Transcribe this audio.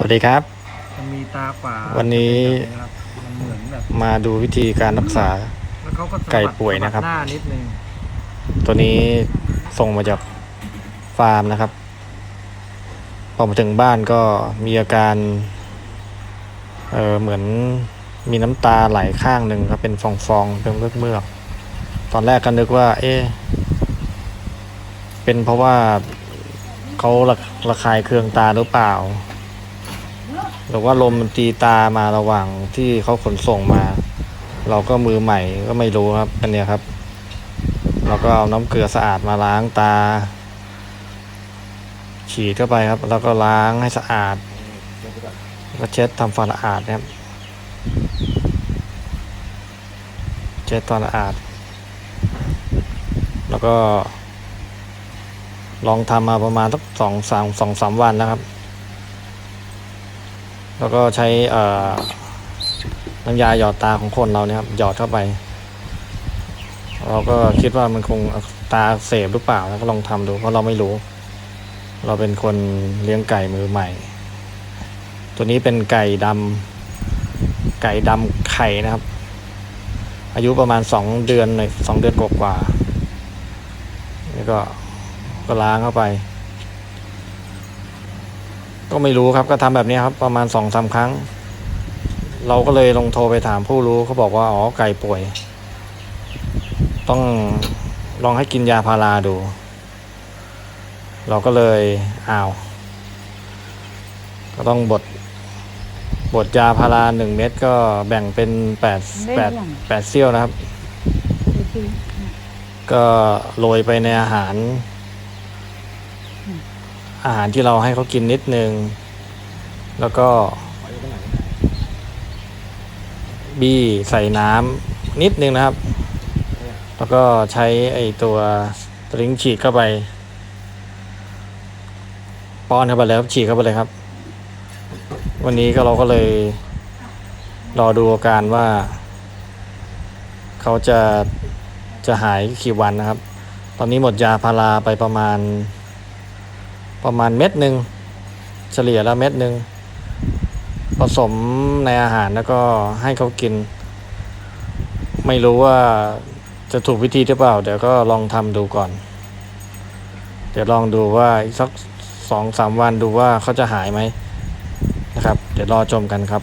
สวัสดีครับ มันมีตาขวาวันนี้ จะเป็นแบบครับมันเหมือนแบบมาดูวิธีการรักษา แล้วเขาก็สะบัดไก่ป่วยนะครับสหน้านิดนึงตัวนี้ส่งมาจากฟาร์มนะครับ พอมาถึงบ้านก็มีอาการ เออเหมือนมีน้ำตาไหลข้างหนึ่งครับเป็นฟองๆเป็นเมือกๆตอนแรกก็นึกว่า เอ๊ะเป็นเพราะว่าเขาระระคายเคืองตาหรือเปล่า หรือว่าลมมันตีตามาระหว่างที่เขาขนส่งมา เราก็มือใหม่ก็ไม่รู้ครับอันเนี้ยครับ เราก็เอาน้ำเกลือสะอาดมาล้างตา ฉีดเข้าไปครับ แล้วก็ล้างให้สะอาดแล้วก็เช็ดทำความสะอาดนะครับเช็ดความสะอาด แล้วก็ ลองทำมาประมาณสักสองสามสองสามวันนะครับ แล้วก็ใช้น้ำยาหยอดตาของคนเราเนี่ยครับหยอดเข้าไป เราก็คิดว่ามันคงตาเสพหรือเปล่าแล้วก็ลองทำดูเพราะเราไม่รู้ เราเป็นคนเลี้ยงไก่มือใหม่ ตัวนี้เป็นไก่ดำไก่ดำไข่นะครับ อายุประมาณสองเดือนหน่อยสองเดือนกว่าๆนี่ก็ก็ล้างเข้าไป ก็ไม่รู้ครับก็ทำแบบนี้ครับ ประมาณสองสาครั้ง เราก็เลยลองโทรไปถามผู้รู้เขาบอกว่าอ๋อไก่ป่วย ต้องลองให้กินยาพาราดู เราก็เลยอ้าว ก็ต้องบดบดยาพาราหนึ่งเม็ดก็แบ่งเป็นแปดแปดแปดเซี่ยวนะครับ ก็โรยไปในอาหาร อาหารที่เราให้เขากินนิดนึง แล้วก็ บี้ใส่น้ำนิดนึงนะครับ แล้วก็ใช้ไอตัวสลิงฉีดเข้าไป ป้อนเข้าไปแล้วฉีดเข้าไปเลยครับ วันนี้ก็เราก็เลย รอดูอาการว่า เขาจะจะหายกี่วันนะครับ ตอนนี้หมดยาพาราไปประมาณ ประมาณเม็ดหนึ่งเฉลี่ยแล้วเม็ดหนึ่งผสมในอาหารแล้วก็ให้เขากิน ไม่รู้ว่าจะถูกวิธีหรือเปล่า เดี๋ยวก็ลองทำดูก่อน เดี๋ยวลองดูว่าอีกสักสองสามวันดูว่าเขาจะหายไหมนะครับ เดี๋ยวรอชมกันครับ